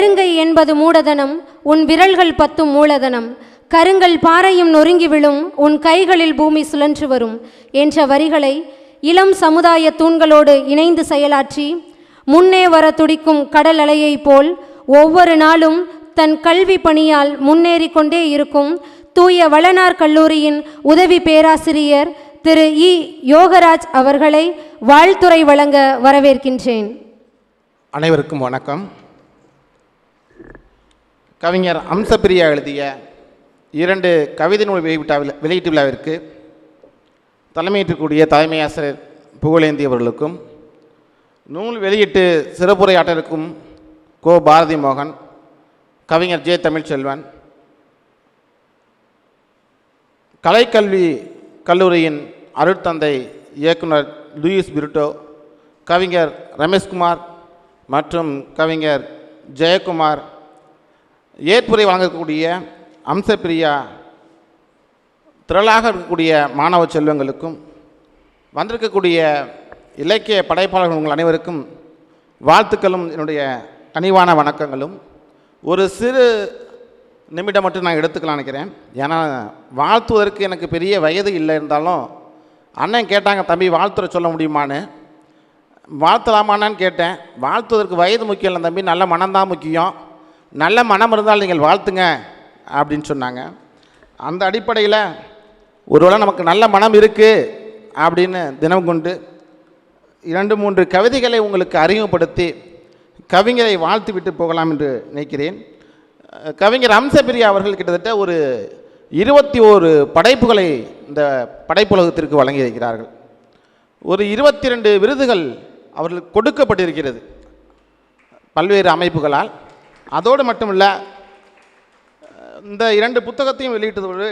கருங்கை என்பது மூடதனம் உன் விரல்கள் பத்தும் மூலதனம். கருங்கல் பாறையும் நொறுங்கி விழும் உன் கைகளில் பூமி சுழன்று வரும். என்ற வரிகளை இளம் சமுதாய தூண்களோடு இணைந்து செயலாற்றி முன்னே வர துடிக்கும் கடல் அலையைப் போல் ஒவ்வொரு நாளும் தன் கல்வி பணியால் முன்னேறி கொண்டே இருக்கும் தூய வளனார் கல்லூரியின் உதவி பேராசிரியர் திரு இ. யோகராஜ் அவர்களை வாழ்த்துரை வழங்க வரவேற்கின்றேன். அனைவருக்கும் வணக்கம். கவிஞர் அம்சப்பிரியா எழுதிய இரண்டு கவிதை நூல் வெளியிட்ட வெளியீட்டு விழாவிற்கு தலைமையேற்றக்கூடிய தலைமை ஆசிரியர் புகழேந்தி அவர்களுக்கும் நூல் வெளியிட்டு சிறப்புரையாட்டலுக்கும் கோ. பாரதி மோகன் கவிஞர் ஜே. தமிழ்ச்செல்வன் கலைக்கல்வி கல்லூரியின் அருட்தந்தை இயக்குனர் லூயிஸ் பிருட்டோ கவிஞர் ரமேஷ்குமார் மற்றும் கவிஞர் ஜெயக்குமார் ஏற்புரை வழங்கக்கூடிய அம்சப்பிரியா திரளாக இருக்கக்கூடிய மாணவ செல்வங்களுக்கும் வந்திருக்கக்கூடிய இலக்கிய படைப்பாளர்கள் உங்கள் அனைவருக்கும் வாழ்த்துக்களும் என்னுடைய கனிவான வணக்கங்களும். ஒரு சிறு நிமிடம் மட்டும் நான் எடுத்துக்கலாம் நினைக்கிறேன். ஏன்னா வாழ்த்துவதற்கு எனக்கு பெரிய வயது இல்லை இருந்தாலும் அண்ணன் கேட்டாங்க தம்பி வாழ்த்துற சொல்ல முடியுமான்னு? வாழ்த்தலாமான்னு கேட்டேன். வாழ்த்துவதற்கு வயது முக்கியம் இல்லை தம்பி நல்ல மனம்தான் முக்கியம். நல்ல மனம் இருந்தால் நீங்கள் வாழ்த்துங்க அப்படின்னு சொன்னாங்க. அந்த அடிப்படையில் ஒருவேளை நமக்கு நல்ல மனம் இருக்குது அப்படின்னு தினம் கொண்டு இரண்டு மூன்று கவிதைகளை உங்களுக்கு அறிமுகப்படுத்தி கவிஞரை வாழ்த்து விட்டு போகலாம் என்று நினைக்கிறேன். கவிஞர் அம்சபிரியா அவர்கள் கிட்டத்தட்ட ஒரு இருபத்தி ஓரு படைப்புகளை இந்த படைப்புலகத்திற்கு வழங்கியிருக்கிறார்கள். ஒரு இருபத்தி ரெண்டு விருதுகள் அவர்களுக்கு கொடுக்கப்பட்டிருக்கிறது. பல்வேறு அமைப்புகளால். அதோடு மட்டும் இல்லை இந்த இரண்டு புத்தகத்தையும் வெளியிட்டதோடு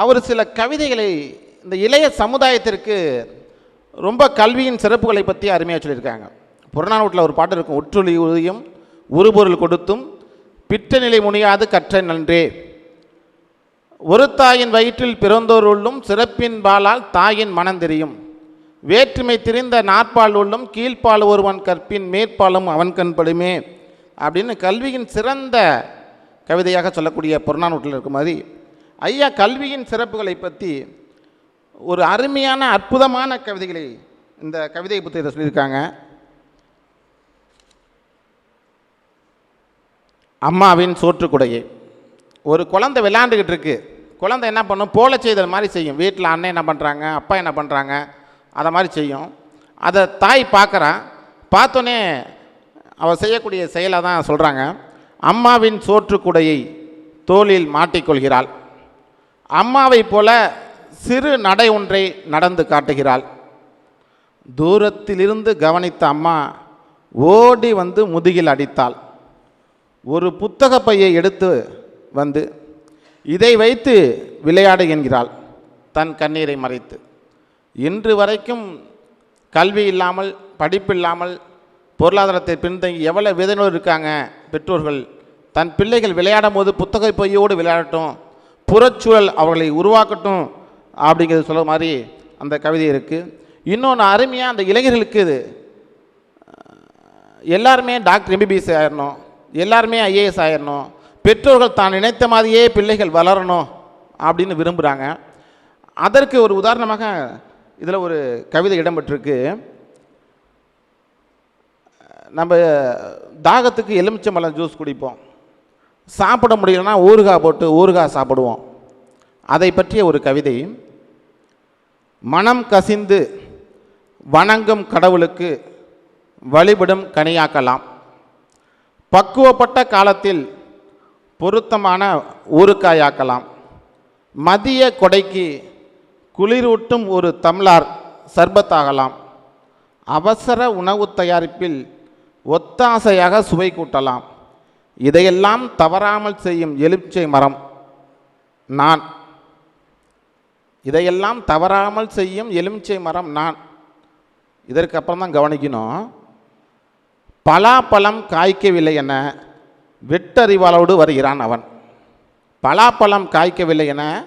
அவர் சில கவிதைகளை இந்த இளைய சமுதாயத்திற்கு ரொம்ப கல்வியின் சிறப்புகளை பற்றி அருமையாக சொல்லியிருக்காங்க. புறநானூட்டில் ஒரு பாட்டு இருக்கும் ஒற்றுளி உறுதியும் உருபொருள் கொடுத்தும் பிற்ற நிலை முனியாது கற்ற நன்றே. ஒரு தாயின் வயிற்றில் பிறந்தோர் உள்ளும் சிறப்பின் பாலால் தாயின் மனம் தெரியும். வேற்றுமை திரிந்த நாற்பால் உள்ளும் கீழ்ப்பால் ஒருவன் கற்பின் மேற்பாலும் அவன் கண்படுமே அப்படின்னு கல்வியின் சிறந்த கவிதையாக சொல்லக்கூடிய புறநானூற்றில் இருக்கும் மாதிரி ஐயா கல்வியின் சிறப்புகளை பற்றி ஒரு அருமையான அற்புதமான கவிதைகளை இந்த கவிதை புத்தகத்தை சொல்லியிருக்காங்க. அம்மாவின் சோற்றுக்குடையை. ஒரு குழந்தை விளாண்டுக்கிட்டு இருக்கு. குழந்தை என்ன பண்ணும்? போல செய்தல் மாதிரி செய்யும். வீட்டில் அண்ணன் என்ன பண்ணுறாங்க அப்பா என்ன பண்ணுறாங்க அதை மாதிரி செய்யும். அதை தாய் பார்க்குறான் பார்த்தோன்னே அவள் செய்யக்கூடிய செயலை தான் சொல்கிறாங்க அம்மாவின் சோற்றுக்குடையை தோளில் மாட்டிக்கொள்கிறாள். அம்மாவைப் போல சிறு நடை ஒன்றை நடந்து காட்டுகிறாள். தூரத்திலிருந்து கவனித்த அம்மா ஓடி வந்து முதுகில் அடித்தாள். ஒரு புத்தக பையை எடுத்து வந்து இதை வைத்து விளையாடு என்கிறாள். தன் கண்ணீரை மறைத்து. இன்று வரைக்கும் கல்வி இல்லாமல் படிப்பில்லாமல் பொருளாதாரத்தை பின்தங்கி எவ்வளோ வேதனையோடு இருக்காங்க பெற்றோர்கள். தன் பிள்ளைகள் விளையாடும் போது புத்தக பொய்யோடு விளையாடட்டும் புறச்சூழல் அவர்களை உருவாக்கட்டும் அப்படிங்கிறது சொல்ல மாதிரி அந்த கவிதை இருக்குது இன்னொன்று அருமையாக அந்த இளைஞர்களுக்கு இது. எல்லாருமே டாக்டர் எம்பிபிஎஸ் ஆயிடணும் எல்லாருமே ஐஏஎஸ் ஆயிடணும் பெற்றோர்கள் தான் நினைத்த மாதிரியே பிள்ளைகள் வளரணும் அப்படின்னு விரும்புகிறாங்க அதற்கு ஒரு உதாரணமாக இதில் ஒரு கவிதை இடம்பெற்றிருக்கு. நம்ம தாகத்துக்கு எலுமிச்சம்பழம் ஜூஸ் குடிப்போம். சாப்பிட முடியலன்னா ஊறுகாய் போட்டு ஊறுகாய் சாப்பிடுவோம். அதை பற்றிய ஒரு கவிதை. மனம் கசிந்து வணங்கும் கடவுளுக்கு வழிபடும் கனியாக்கலாம். பக்குவப்பட்ட காலத்தில் பொருத்தமான ஊறுக்காயாக்கலாம் மதிய கொடைக்கு குளிரூட்டும் ஒரு தம்ளார் சர்பத்தாகலாம். அவசர உணவு தயாரிப்பில் ஒத்தாசையாக சுவை கூட்டலாம். இதையெல்லாம் தவறாமல் செய்யும் எலுமிச்சை மரம். நான். இதையெல்லாம் தவறாமல் செய்யும் எலுமிச்சை மரம் நான். இதற்கு அப்புறம் தான் கவனிக்கணும். பலாப்பழம் காய்க்கவில்லை என வெட்டறிவாளோடு வருகிறான் அவன். பலாப்பழம் காய்க்கவில்லை என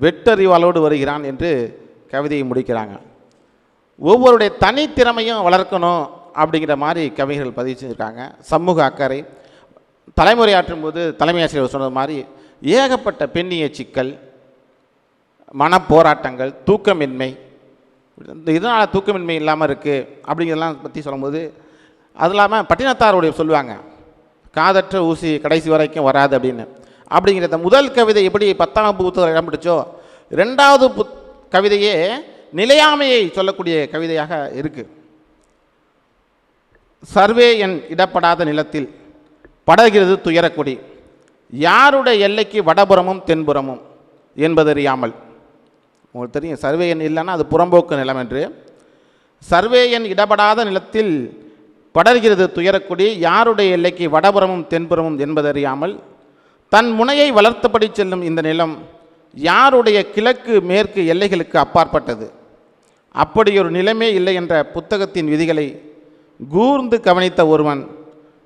வெட்டறிவாளோடு வருகிறான் என்று கவிதையை முடிக்கிறாங்க. ஒவ்வொருடைய தனித்திறமையும் வளர்க்கணும். அப்படிங்கிற மாதிரி கவிஞர்கள் பதிவு செஞ்சுருக்காங்க. சமூக அக்கறை. தலைமுறையாற்றும் போது தலைமை ஆசிரியர் சொன்னது மாதிரி ஏகப்பட்ட பெண்ணிய சிக்கல் மனப்போராட்டங்கள் தூக்கமின்மை. இந்த இதனால் தூக்கமின்மை இல்லாமல் இருக்குது அப்படிங்கிறதெல்லாம் பற்றி சொல்லும்போது அது இல்லாமல் பட்டினத்தாருடைய சொல்லுவாங்க. காதற்ற ஊசி கடைசி வரைக்கும் வராது அப்படின்னு. அப்படிங்கிறத முதல் கவிதை எப்படி பத்தாம் புத்தகம் இடம் பிடிச்சோ ரெண்டாவது புத் கவிதையே நிலையாமையை சொல்லக்கூடிய கவிதையாக இருக்குது சர்வே என் இடப்படாத நிலத்தில் படகிறது துயரக்கொடி. யாருடைய எல்லைக்கு வடபுறமும் தென்புறமும் என்பதறியாமல். உங்களுக்கு தெரியும் சர்வே எண் இல்லைன்னா அது புறம்போக்கு நிலம் என்று. சர்வே எண் இடப்படாத நிலத்தில் படர்கிறது துயரக்குடி யாருடைய எல்லைக்கு வடபுறமும் தென்புறமும் என்பதறியாமல். தன் முனையை வளர்த்தபடி செல்லும் இந்த நிலம் யாருடைய கிழக்கு மேற்கு எல்லைகளுக்கு அப்பாற்பட்டது. அப்படி ஒரு நிலைமே இல்லை என்ற புத்தகத்தின் விதிகளை கூர்ந்து கவனித்த ஒருவன்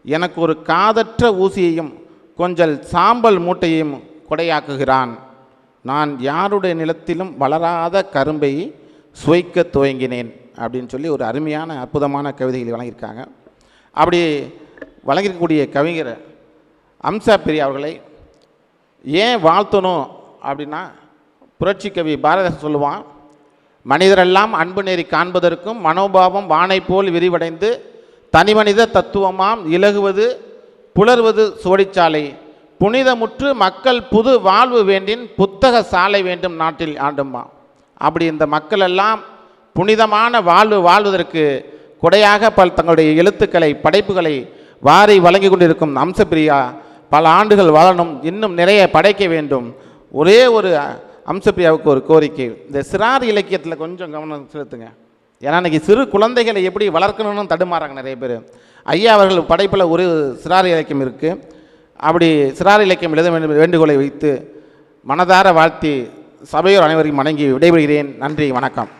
எனக்கு ஒரு காதற்ற ஊசியையும் கொஞ்சல் சாம்பல் மூட்டையையும் கொடையாக்குகிறான். நான் யாருடைய நிலத்திலும் வளராத கரும்பை சுவைக்க துவங்கினேன் அப்படின்னு சொல்லி ஒரு அருமையான அற்புதமான கவிதைகளை வழங்கியிருக்காங்க. அப்படி வழங்கியிருக்கக்கூடிய கவிஞர் அம்சா பிரியா அவர்களை ஏன் வாழ்த்தணும்? அப்படின்னா புரட்சி கவி பாரதிதாசன் சொல்லுவான் மனிதரெல்லாம் அன்பு நெறி காண்பதற்கும் மனோபாவம் வானை போல் விரிவடைந்து தனிமனித தத்துவமாம் இலகுவது புலர்வது சுவடிச்சாலை. புனிதமுற்று மக்கள் புது வாழ்வு வேண்டின் புத்தக சாலை வேண்டும் நாட்டில் ஆண்டுமா அப்படி இந்த மக்கள் எல்லாம் புனிதமான வாழ்வு வாழ்வதற்கு கொடையாக பல் தங்களுடைய எழுத்துக்களை படைப்புகளை வாரி வழங்கி கொண்டிருக்கும் அம்சப்பிரியா பல ஆண்டுகள் வாழணும் இன்னும் நிறைய படைக்க வேண்டும். ஒரே ஒரு அம்சப்பிரியாவுக்கு ஒரு கோரிக்கை. இந்த சிறார் இலக்கியத்தில் கொஞ்சம் கவனம் செலுத்துங்க. ஏன்னா இன்னைக்கு சிறு குழந்தைகளை எப்படி வளர்க்கணும்னு தடுமாறாங்க நிறைய பேர். ஐயா அவர்கள் படைப்பில் ஒரு சிறார் இலக்கியம் இருக்குது அப்படி சிறார் இலக்கியம் எழுத வேண்டும் வேண்டுகோளை வைத்து மனதார வாழ்த்தி சபையோர் அனைவரையும் வணங்கி விடைபெறுகிறேன். நன்றி வணக்கம்.